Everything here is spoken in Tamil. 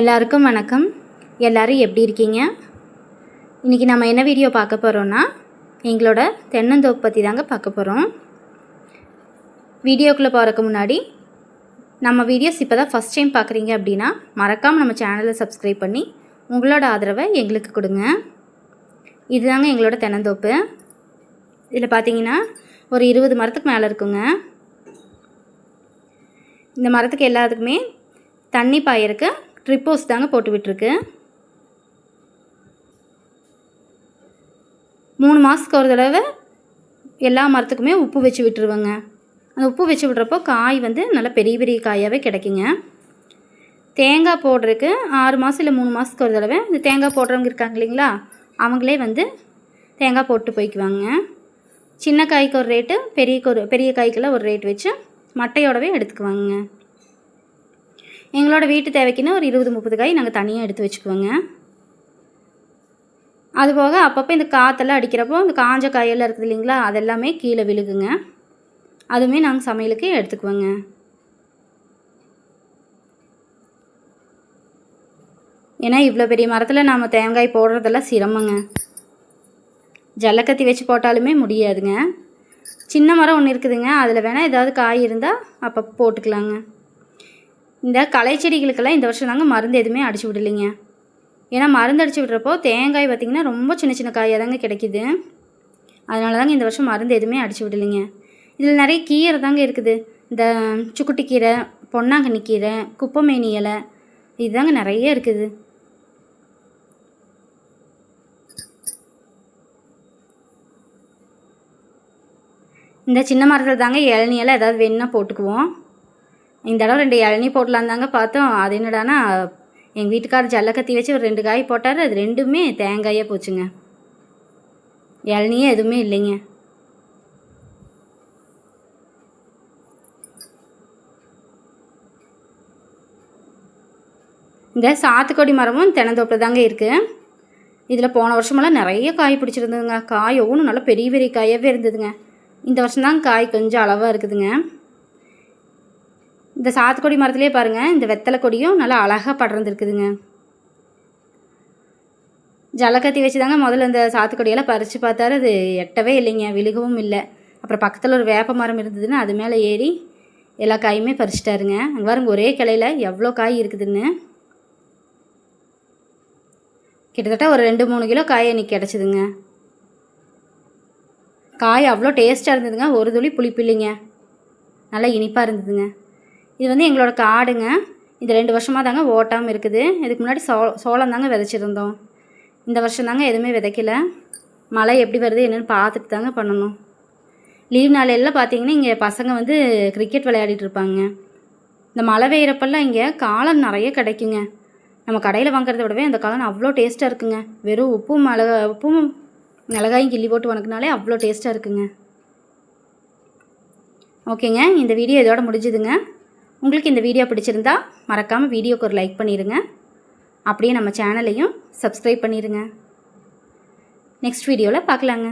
எல்லாருக்கும் வணக்கம். எல்லாரும் எப்படி இருக்கீங்க? இன்றைக்கி நம்ம என்ன வீடியோ பார்க்க போகிறோன்னா எங்களோட தென்னந்தோப்பு பற்றி தாங்க பார்க்க போகிறோம் வீடியோக்குள்ளே போகிறதுக்கு முன்னாடி நம்ம வீடியோஸ் இப்போ தான் ஃபஸ்ட் டைம் பார்க்குறீங்க அப்படின்னா மறக்காமல் நம்ம சேனலை சப்ஸ்கிரைப் பண்ணி உங்களோட ஆதரவை எங்களுக்கு கொடுங்க. இதுதாங்க எங்களோட தென்னந்தோப்பு. இதில் பார்த்தீங்கன்னா ஒரு இருபது மரத்துக்கு மேலே இருக்குங்க. இந்த மரத்துக்கு எல்லாத்துக்குமே தண்ணி பாயிருக்கு ட்ரிப்போஸ் தாங்க போட்டு விட்டுருக்கு. மூணு மாதத்துக்கு ஒரு தடவை எல்லா மரத்துக்குமே உப்பு வச்சு விட்டுருவேங்க. அந்த உப்பு வச்சு விட்றப்போ காய் வந்து நல்லா பெரிய பெரிய காயாகவே கிடைக்குங்க. தேங்காய் போடுறதுக்கு ஆறு மாதம் இல்லை மூணு மாதத்துக்கு ஒரு தடவை இந்த தேங்காய் போடுறவங்க இருக்காங்க இல்லைங்களா அவங்களே வந்து தேங்காய் போட்டு போய்க்குவாங்க. சின்ன காய்க்கு ஒரு ரேட்டு பெரிய ஒரு பெரிய காய்க்கெல்லாம் ஒரு ரேட் வச்சு மட்டையோடவே எடுத்துக்குவாங்க. எங்களோட வீட்டு தேவைக்குன்னு ஒரு இருபது முப்பது காய் நாங்கள் தனியாக எடுத்து வச்சுக்குவோங்க. அதுபோக அப்பப்போ இந்த காற்றெல்லாம் அடிக்கிறப்போ இந்த காஞ்ச காயெல்லாம் இருக்குது இல்லைங்களா அதெல்லாமே கீழே விழுகுங்க. அதுவுமே நாங்கள் சமையலுக்கு எடுத்துக்குவோங்க. ஏன்னா இவ்வளோ பெரிய மரத்தில் நாம் தேங்காய் போடுறதெல்லாம் சிரமங்க. ஜல்லக்கத்தி வச்சு போட்டாலுமே முடியாதுங்க. சின்ன மரம் ஒன்று இருக்குதுங்க அதில் வேணால் ஏதாவது காய் இருந்தால் அப்போ போட்டுக்கலாங்க. இந்த களை செடிகளுக்கெல்லாம் இந்த வருஷம் தாங்க மருந்து எதுவுமே அடிச்சு விடலைங்க. ஏன்னா மருந்து அடிச்சு விடுறப்போ தேங்காய் பார்த்திங்கன்னா ரொம்ப சின்ன சின்ன காயாக தாங்க கிடைக்கிது. அதனால தாங்க இந்த வருஷம் மருந்து எதுவுமே அடிச்சு விடலைங்க. இதில் நிறைய கீரை தாங்க இருக்குது. இந்த சுக்குட்டி கீரை பொன்னாங்கண்ணி கீரை குப்பமேனி இலை இதுதாங்க நிறைய இருக்குது. இந்த சின்ன மரத்தில் தாங்க இளநியெல்லாம் ஏதாவது வேணும்னா போட்டுக்குவோம். இந்த தடவை ரெண்டு இளநீ போடலாம் தாங்க பார்த்தோம். அது என்னடானா எங்கள் வீட்டுக்காரர் ஜல்லக்கத்தி வச்சு ஒரு ரெண்டு காய் போட்டார். அது ரெண்டுமே தேங்காயே போச்சுங்க. இளநியே எதுவுமே இல்லைங்க. இந்த சாத்துக்கொடி மரமும் தென்னந்தோப்பில் தாங்க இருக்குது இதில் போன வருஷமெல்லாம் நிறைய காய் பிடிச்சிருந்ததுங்க. காய் ஒவ்வொன்றும் நல்லா பெரிய பெரிய காயாகவே இருந்ததுங்க. இந்த வருஷம்தான் காய் கொஞ்சம் அளவாக இருக்குதுங்க. இந்த சாத்துக்கொடி மரத்துலேயே பாருங்கள் இந்த வெத்தலை கொடியும் நல்லா அழகாக படர்ந்துருக்குதுங்க. ஜலக்கத்தி வச்சு தாங்க முதல்ல இந்த சாத்துக்கொடியெல்லாம் பறித்து பார்த்தாரு. அது எட்டவே இல்லைங்க விழுகவும் இல்லை. அப்புறம் பக்கத்தில் ஒரு வேப்ப மரம் இருந்ததுன்னா அது மேலே ஏறி எல்லா காயுமே பறிச்சிட்டாருங்க. அங்கே பாருங்க ஒரே கிளையில் எவ்வளோ காய் இருக்குதுன்னு. கிட்டத்தட்ட ஒரு ரெண்டு மூணு கிலோ காய் இன்னைக்கு கிடச்சிதுங்க. காய் அவ்வளோ டேஸ்ட்டாக இருந்ததுங்க ஒரு துளி புளிப்பு இல்லைங்க. நல்லா இனிப்பாக இருந்ததுங்க. இது வந்து எங்களோட காடுங்க. இது ரெண்டு வருஷமாக தாங்க ஓட்டாமல் இருக்குது. இதுக்கு முன்னாடி சோ சோளம் தாங்க விதைச்சிருந்தோம். இந்த வருஷம் தாங்க எதுவுமே விதைக்கல. மழை எப்படி வருது என்னென்னு பார்த்துட்டு தாங்க பண்ணணும். லீவ் நாளையெல்லாம் பார்த்தீங்கன்னா இங்கே பசங்க வந்து கிரிக்கெட் விளையாடிட்டு இருப்பாங்க. இந்த மழை பெய்கிறப்பெல்லாம் இங்கே காளான் நிறைய கிடைக்குங்க. நம்ம கடையில் வாங்குறத விடவே அந்த காளான் அவ்வளோ டேஸ்ட்டாக இருக்குங்க. வெறும் உப்பும் மிளகா உப்பும் மிளகாயும் கிள்ளி போட்டு வணக்கினாலே அவ்வளோ டேஸ்ட்டாக இருக்குங்க. ஓகேங்க இந்த வீடியோ இதோட முடிஞ்சுதுங்க. உங்களுக்கு இந்த வீடியோ பிடிச்சிருந்தா மறக்காமல் வீடியோக்கு ஒரு லைக் பண்ணிடுங்க அப்படியே நம்ம சேனலையும் சப்ஸ்கிரைப் பண்ணிடுங்க நெக்ஸ்ட் வீடியோவில் பார்க்கலாங்க.